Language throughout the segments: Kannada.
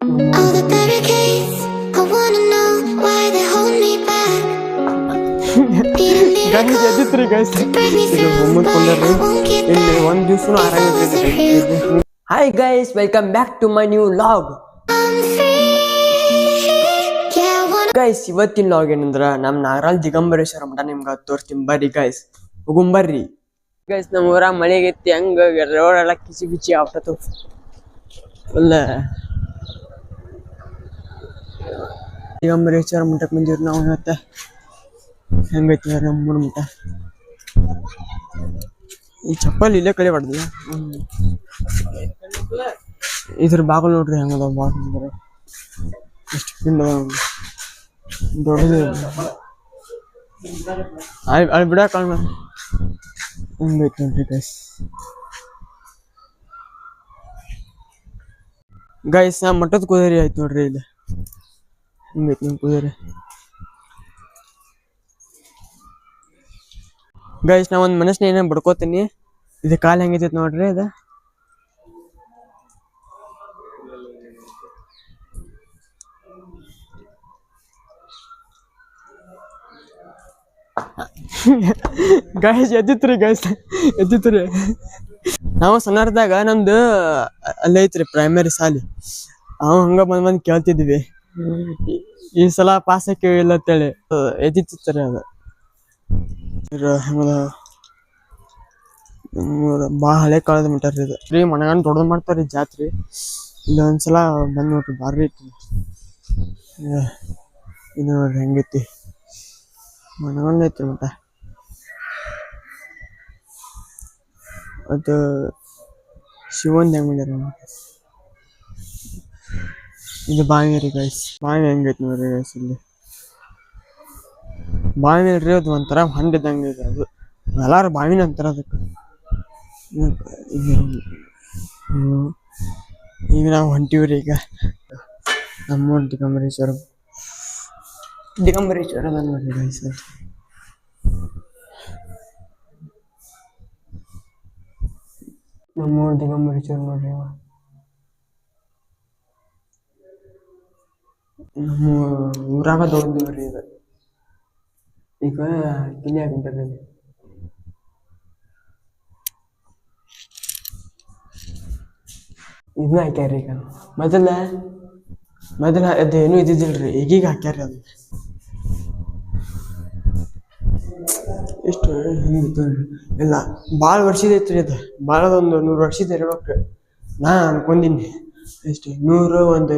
All the barricades, I wanna know why they hold me back. Guys ಎದ್ದಿತ್ರಿ guys ಇದು through, ಕೊಂಡರ್ರಿ ಇಲ್ಲಿ ಒಂದ್ ದಿವ್ಸನು ಆರಾಮಿರ್ತೈತಿ hi guys welcome back to my new vlog guys ಇವತ್ತಿನ ಲಾಗ್ ಏನಂದ್ರ ನಮ್ ನಾಗರಾಜ್ ದಿಗಂಬರೇಶ್ವರ ಮಠ ನಿಮ್ಗೆ ತೋರಿಸ್ತೀನಿ. ಬರ್ರಿ ಗೈಸ್ ಹೋಗುಂಬರ್ರಿ ಗೈಸ್ ನಮ್ಮ ಊರಾಗ ಮಳೆಗೈತಿ ಹಂಗ ರೋಡ್ ಎಲ್ಲ ಕಿಚಿ ಬಿಚಿ ಆಗ್ತತು ಫುಲ್ ದಿಗಂಬರೇಶ್ವರ ಮಠಕ್ಕೆ ಬಂದಿವ್ರಿ. ನಾವು ಇವತ್ತ ಹೆಂಗೈತಿ ನಮ್ಮ ಮೂರು ಮಠ ಈ ಚಪ್ಪಲ್ ಇಲ್ಲೇ ಕಳೆ ಹೊಡ್ದಿಲ್ಲ ಇದ್ರ ಬಾಗಲ್ ನೋಡ್ರಿ ಹೆಂಗದ ಬಾಗಲ್ ಎಷ್ಟು ಪಿಂಡ ದೊಡ್ಡದು. ಅಲ್ಲಿ ಅಲ್ಲಿ ಬಿಡ ಕಾಣ ಹೆಂಗೈತಿ ನೋಡ್ರಿ ಗೈಸ್ ಗೈಸ್ ನಾ ಮಠದ ಕುದುರೆ ಆಯ್ತು ನೋಡ್ರಿ ಇಲ್ಲಿ. ನಿಮ್ಮ ಕುದುರೆ ಗೈಸ್ ನಾ ಒಂದು ಮನಸ್ಸಿನ ಏನೋ ಬಡ್ಕೋತೀನಿ ಇದು ಕಾಲು ಹೆಂಗೈತೈತಿ ನೋಡ್ರಿ ಅದ ಗೈಸ್ ಎದ್ದಿತ್ರಿ ಗೈಸ್ ಎದ್ದಿತ್ರಿ ನಾವು ಸಣ್ಣರ್ದಾಗ ನಮ್ದು ಅಲ್ಲೇ ಐತ್ರಿ ಪ್ರೈಮರಿ ಶಾಲಿ ನಾವು ಹಂಗ ಬಂದ್ ಬಂದ್ ಕೇಳ್ತಿದ್ವಿ ಈ- ಸಲ ಪಾಸ್ ಇಲ್ಲ ಅಂತೇಳಿ ಎದ್ದಿತ್ರಿ ಅದು. ಬಾ ಹಳೆ ಕಾಲದ ಮಟ್ಟ ರೀ ಇದು. ರೀ, ಮನಗಂಡ್ ದೊಡ್ಡದು ಮಾಡ್ತಾರ್ರಿ ಜಾತ್ರೆ. ಇಲ್ಲ, ಒಂದ್ಸಲ ಬಂದ್ ನೋಡ್ರಿ, ಭಾರಿ ಐತಿ. ಇದು ನೋಡ್ರಿ, ಹೆಂಗೈತಿ. ಮನಗಂಡ್ ಐತ್ರಿ ಮಠ ಅದು ಶಿವಂದ್ ಹೆಂಗ್ ಮಾಡ್ಯಾರ. ಇದು ಬಾವಿ ರೀ ಗೈಸ್ ಬಾವಿ ಹೆಂಗೈತೆ ನೋಡ್ರಿ ಗೈಸ್ ಇಲ್ಲಿ. ಬಾವಿ ರೀ ಅದು ಒಂಥರ ಹಂಡಿದಂಗೆ ಇದೆ ಅದು. ಎಲ್ಲಾರು ಬಾವಿನ ಅಂತಾರ ಅದಕ್ಕೆ. ಈಗ ನಾವು ಹೊಂಟಿವ್ರಿ ಈಗ. ನಮ್ಮ ದಿಗಂಬರೇಶ್ವರ. ದಿಗಂಬರೇಶ್ವರ ಅದ ನೋಡ್ರಿ ಗೈಸ್ ನಮ್ಮ ದಿಗಂಬರೇಶ್ವರ ನೋಡ್ರಿ ನಮ್ಮ ಊರಾಗ ದೊಡ್ಡದು ರೀ ಇದು ಈಗ ಕಿಲಿ ಇದು ಇದನ್ನ ಹಾಕ್ಯಾರ ಈಗ. ಮೊದಲ ಮೊದಲ ಅದೇನು ಇದ್ದಿದ್ದಿಲ್ರಿ, ಈಗೀಗ ಹಾಕ್ಯಾರ ಅದು ಎಷ್ಟು ಹಿಂಗಿತ್ತು. ಇಲ್ಲ ಭಾಳ ವರ್ಷದ ಐತ್ರಿ ಅದು. ಭಾಳ ಒಂದು ನೂರು ವರ್ಷದ ಇರ್ಬೇಕು. ನಾ ಅನ್ಕೊಂಡಿನಿ. ಎಷ್ಟು ನೂರು ಒಂದು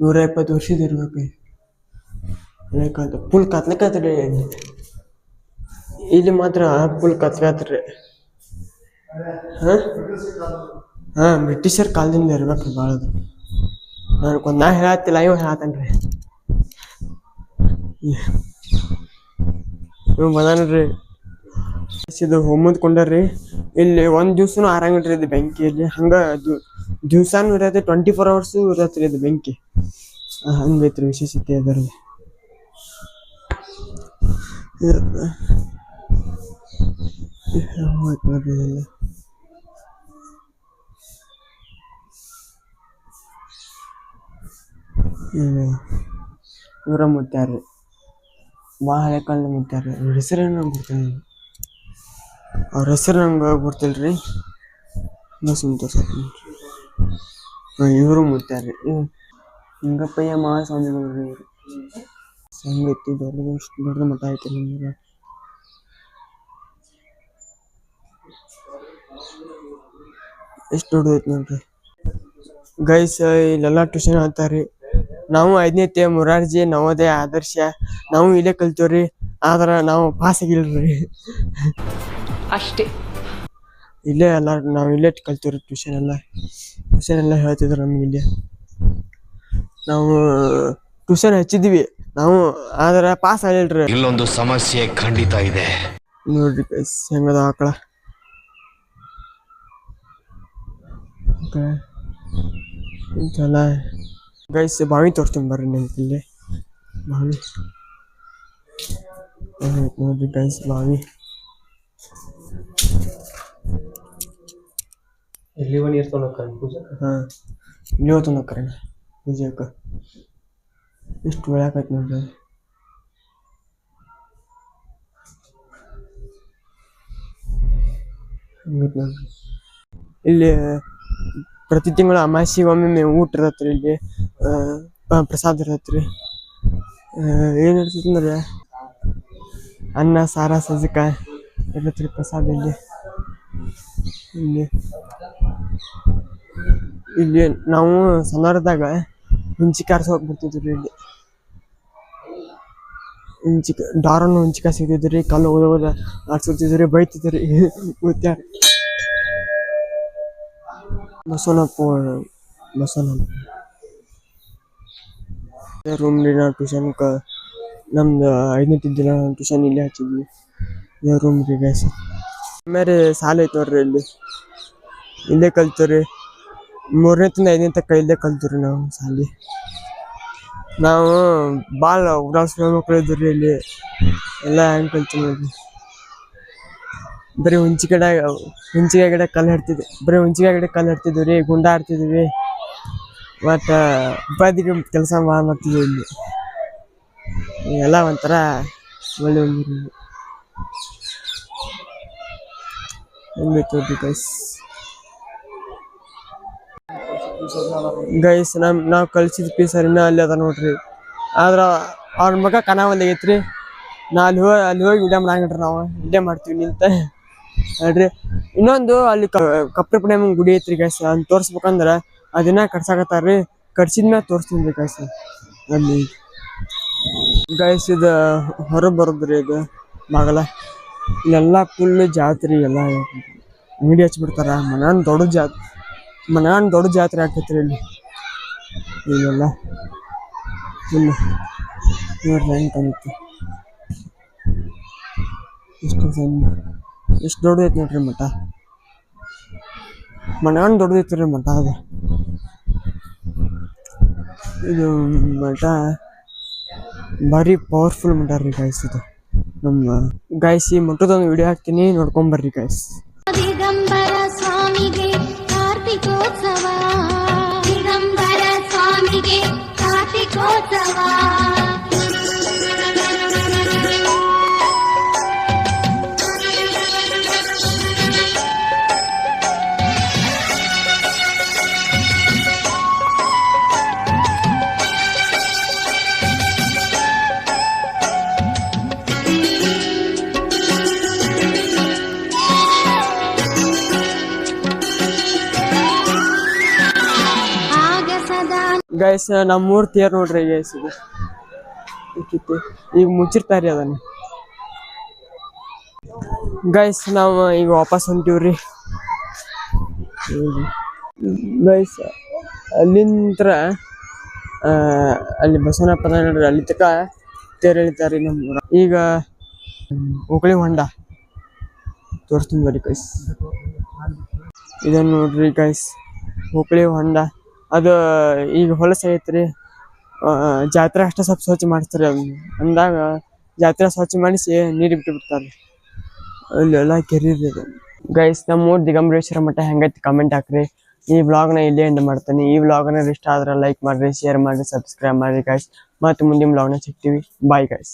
ನೂರ ಇಪ್ಪತ್ತು ವರ್ಷದ ಇರ್ಬೇಕು. ಯಾಕಂತ ಫುಲ್ ಕತ್ಲಕತ್ರಿ ಇಲ್ಲಿ ಮಾತ್ರ ಫುಲ್ ಕತ್ಲಕತ್ರಿ ಹಾಂ? ಹಾಂ, ಬ್ರಿಟಿಷರ್ ಕಾಲದಿಂದ ಇರ್ಬೇಕು ಭಾಳ ಅದು ನಾನು ಕೊಂದ್ ನಾ ಹೇಳತ್ತಿಲ್ಲ ಇವ ಹೇಳತ್ತನ್ರಿ. ಇವ್ ಬಂದಾನ್ರಿ. ಇದು ಹೊಮ್ಮದ್ ಕೊಂಡಾರ್ರಿ. ಇಲ್ಲಿ ಒಂದ್ ದಿವ್ಸನು ಆರಂಗಿಲ್ರಿ ಇದು ಬೆಂಕಿಯಲ್ಲಿ ಹಂಗ ಅದು ದಿವ್ಸಾನು ಇರತ್ತೆ ಟ್ವೆಂಟಿ ಫೋರ್ ಅವರ್ಸು ಇರತ್ರಿ ಇದು ಬೆಂಕಿ. ಹಂಗೈತ್ರಿ ವಿಶೇಷತೆ ಅದರಲ್ಲಿ ನೋಡ್ರಿ ಇವರ ಮುತ್ಯಾರ್ರಿ ಭಾಳ ಹಳೆ ಕಾಲದ ಮುತ್ಯಾರ್ರಿ ಅವ್ರ ಹೆಸರು ನಂಗೆ ಅವ್ರ ಹೆಸರು ನಂಗೆ ಬರ್ತಿಲ್ರಿ ಹಂಗ ಸಂತೋಷ ಹಾಂ ಇವರು ಮುತ್ಯಾರ್ರಿ ಇವ್ ಹಿಂಗಪ್ಪಯ್ಯ ಮಹಾಸ್ವಾಮಿಗಳು ಇವರು. ಹೆಂಗೈತಿ ದೊಡ್ಡದು ದೊಡ್ಡ ಮಠ ಐತೆ ನಮ್ಗೆ. ಎಷ್ಟು ದೊಡ್ಡದೈತಿ ನೋಡ್ರಿ. ಗೈಸ್ ಇಲ್ಲೆಲ್ಲ ಟ್ಯೂಷನ್ ಹೇಳ್ತಾರ್ರಿ ನಾವು ಐದನೇ ಮುರಾರ್ಜಿ ನವೋದಯ ಆದರ್ಶ. ನಾವು ಇಲ್ಲೇ ಕಲ್ತೀವ್ರಿ. ಆದ್ರೆ ನಾವು ಪಾಸ್ ಆಗಿಲ್ರಿ. ಅಷ್ಟೇ. ಇಲ್ಲೇ ಎಲ್ಲ ನಾವು ಇಲ್ಲೇ ಕಲ್ತೀವ್ರಿ ಟ್ಯೂಷನ್ ಎಲ್ಲ. ಟ್ಯೂಷನ್ ಎಲ್ಲ ಹೇಳ್ತಿದ್ರು ನಮ್ಗೆ ಇಲ್ಲೇ. ನಾವು ಟ್ಯೂಷನ್ ಹಚ್ಚಿದ್ವಿ. ನಾವು ಆದ್ರೆ ಪಾಸ್ ಆಗಿಲ್ರಿ ಇಲ್ಲೊಂದು ಸಮಸ್ಯೆ ಖಂಡಿತ ಇದೆ. ನೋಡ್ರಿ ಗೈಸ್ ಹೆಂಗದ ಆಕಳ. ಇಂತೆಲ್ಲ ಗೈಸ್ ಬಾವಿ ತೋರ್ತೀನಿ ಬರ್ರಿ ನಿಮ್ಗೆ ಇಲ್ಲಿ. ಬಾವಿ. ಹ್ಮ್, ನೋಡ್ರಿ ಗೈಸ್ ಬಾವಿ. ಇಲ್ಲಿ ನೀರು ತೊಗೊಂಡು ಪೂಜೆ? ಹಾಂ. ಇಲ್ಲಿ ಹೋಗ್ತಾನ ಕರೆನ ವಿಜಯಕ್ಕ. ಎಷ್ಟು ಒಳಕೈತಿ ನೋಡ್ರಿ. ಇಲ್ಲಿ ಪ್ರತಿ ತಿಂಗಳು ಅಮಾಸಿ ಒಮ್ಮೆ ಊಟ ಇರತ್ರಿ ಇಲ್ಲಿ. ಪ್ರಸಾದ ಇರತ್ರಿ. ಏನು ಇರ್ತೈತಿ ಅಂದ್ರೆ ಅನ್ನ, ಸಾರ ಸಜ್ಜಿಕಾಯಿ ಇರತ್ರಿ ಪ್ರಸಾದ ಇಲ್ಲಿ. ಇಲ್ಲಿ ಇಲ್ಲಿ ನಾವು ಸಣ್ಣರದಾಗ ಹುಂಚಿ ಕಾರ್ಸ್ ಹೋಗ್ಬಿಡ್ತಿದ್ರು ಇಲ್ಲಿ. ಹುಂಚಿಕ ದಾರನ್ನು ಹುಂಚಿಕ ಸಿಗ್ತಿದ್ರಿ, ಕಲ್ಲು ಓದ ಓದ ಬೈತಿದ್ರಿ. ಬಸವನಪ್ಪ ಬಸವನಪ್ಪ ರೂಮ್ ನಾವು ಟ್ಯೂಷನ್ ಕ, ನಮ್ದು ಐದನೇ ದಿನ ಟ್ಯೂಷನ್ ಇಲ್ಲೇ ಹಚ್ಚಿದ್ವಿ. ರೂಮ್ ರೀ ಗೈಸ್ ಸಾಲ ಐತೆ ನೋಡ್ರಿ ಇಲ್ಲಿ ಇಲ್ಲೇ ಕಲ್ತೀವ್ರಿ. ಮೂರನೇ ತಿಂದ ಐದನೇ ತನಕ ಇಲ್ಲೇ ಕಲ್ತಿರಿ ನಾವು ಸಾಲಿ ನಾವು ಭಾಳ ಉಡಾಸ್ ಮಕ್ಳು ಇದ್ರಿ ಇಲ್ಲಿ ಎಲ್ಲ ಹೆಂಗೆ ಕಲ್ತೀವಿ ನೋಡ್ರಿ. ಬರೀ ಹುಂಚಿ ಗಿಡ ಹುಂಚಿಗೆ ಗಿಡ ಕಲ್ಲು ಹಾಡ್ತಿದ್ವಿ ಬರೀ ಹುಂಚಿಗೆ ಗಿಡ ಕಲ್ಲು ಹಾಡ್ತಿದ್ವಿ ರೀ, ಗುಂಡ ಆಡ್ತಿದ್ವಿ ಮತ್ತು ಉಪಾಧಿಗೆ ಕೆಲಸ ಭಾಳ ಮಾಡ್ತಿದ್ವಿ ಇಲ್ಲಿ. ಎಲ್ಲ ಒಂಥರ ಒಳ್ಳೆ ಒಂದು ಗೈಸ್, ನಮ್ ನಾವು ಕಳ್ಸಿದ ಪೀಸ್ ಇನ್ನೂ ಅಲ್ಲಿ ಅದ ನೋಡ್ರಿ. ಆದ್ರ ಅವ್ರ ಮಗ ಕನಾವಲ್ಲಿ ಐತ್ರಿ. ನಾ ಅಲ್ಲಿ ಹೋಗಿ ಅಲ್ಲಿ ಹೋಗಿ ವಿಡಿಯೋ ಮಾಡಂಗಿಡ್ರಿ ನಾವು. ಇಲ್ಲೇ ಮಾಡ್ತೀವಿ ನಿಂತ. ನೋಡ್ರಿ. ಇನ್ನೊಂದು ಅಲ್ಲಿ ಕಪ್ಪೆ ಪುಣ್ಯಮ್ಮನ ಗುಡಿ ಐತ್ರಿ ಗೈಸ್. ಅದನ್ನ ತೋರ್ಸ್ಬೇಕಂದ್ರ ಅದನ್ನ ಕಟ್ಸಾಕತ್ತಾರ್ರಿ. ಕಟ್ಸಿದ್ಮ್ಯಾಗ ತೋರಿಸ್ತೀನಿ ರೀ ಗೈಸ್. ಅಲ್ಲಿ. ಗೈಸ್, ಇದು ಹೊರ ಬರೋದ್ರಿ ಇದು ಮಗಲ ಇಲ್ಲೆಲ್ಲ ಫುಲ್ ಜಾತ್ರೆ ಎಲ್ಲ. ಅಂಗಡಿ ಹಚ್ಬಿಡ್ತಾರ. ಮನ ದೊಡ್ಡ ಜಾತ್ ಮನಾನ್ ದೊಡ್ಡ ಜಾತ್ರೆ ಆಕೈತ್ರಿ ಇಲ್ಲಿ. ಇಲ್ಲೆಲ್ಲ. ಇಲ್ಲಿ ನೋಡ್ರಿ ಹೆಂಗೆ ಕಾಣುತ್ತೆ ಎಷ್ಟು ಸಣ್ಣ. ಎಷ್ಟು ದೊಡ್ಡದೈತಿ ನೋಡ್ರಿ ಮಠ. ಮನಾನ್ ದೊಡ್ಡದೈತಿ ರೀ ಮಠ ಅದು. ಇದು ಮಠ ಭಾರಿ ಪವರ್ಫುಲ್ ಮಠ ರೀ ಗಾಯ್ಸ್ ಇದು. ನಮ್ಮ ಗಾಯ್ಸ್ ಈ ಮಠದೊಂದು ವಿಡಿಯೋ ಹಾಕ್ತೀನಿ ನೋಡ್ಕೊಂಬರ್ರಿ ಗಾಯ್ಸ್ ಸ್ವಾಮಿಗೆ ಸ್ವಾಮಿಗೆ ಗೈಸ್ ನಮ್ಮೂರ್ ತೇರ್ ನೋಡ್ರಿ ಗೈಸ್ ಇದು. ಈಗ ಮುಚ್ಚಿರ್ತಾರ್ರಿ ಅದನ್ನ. ಗೈಸ್ ನಾವು ಈಗ ವಾಪಸ್ ಹೊಂಟಿವ್ರಿ. ಗೈಸ್ ಅಲ್ಲಿಂತ್ರ ಆ, ಅಲ್ಲಿ ಬಸವನಪ್ಪ ನೋಡ್ರಿ ಅಲ್ಲಿ ತಕ ತೇರ್ ಎಳಿತಾರ್ರಿ ನಮ್ಮ. ಈಗ ಓಕಳಿ ಹೊಂಡ. ತೋರಿಸ್ತೀನಿ ಬರ್ರಿ ಗೈಸ್ ಇದನ್ನ ನೋಡ್ರಿ ಗೈಸ್ ಓಕಳಿ ಹೊಂಡ. ಅದು ಈಗ ಹೊಲಸು ಐತ್ರಿ. ಜಾತ್ರೆ ಅಷ್ಟೇ ಸ್ವಲ್ಪ ಸ್ವಚ್ಛ ಮಾಡಿಸ್ತಾರೆ ಅಂದಾಗ ಜಾತ್ರೆ ಸ್ವಚ್ಛ ಮಾಡಿಸಿ ನೀರು ಬಿಟ್ಟು ಬಿಡ್ತಾರೆ ಅಲ್ಲೆಲ್ಲ ಕೆರಿ ಗೈಸ್ ನಮ್ಮ ಊರ್ ದಿಗಂಬರೇಶ್ವರ ಮಠ ಹೆಂಗೈತಿ ಕಮೆಂಟ್ ಹಾಕ್ರಿ. ಈ ವ್ಲಾಗ್ನ ಇಲ್ಲೇ ಎಂಡ್ ಮಾಡ್ತೀನಿ. ಈ ವ್ಲಾಗ್ನ ಇಷ್ಟ ಆದ್ರೆ ಲೈಕ್ ಮಾಡ್ರಿ ಶೇರ್ ಮಾಡ್ರಿ ಸಬ್ಸ್ಕ್ರೈಬ್ ಮಾಡ್ರಿ ಗೈಸ್ ಮತ್ತೆ ಮುಂದಿನ ವ್ಲಾಗ್ನ ಸಿಗ್ತೀವಿ. Bye guys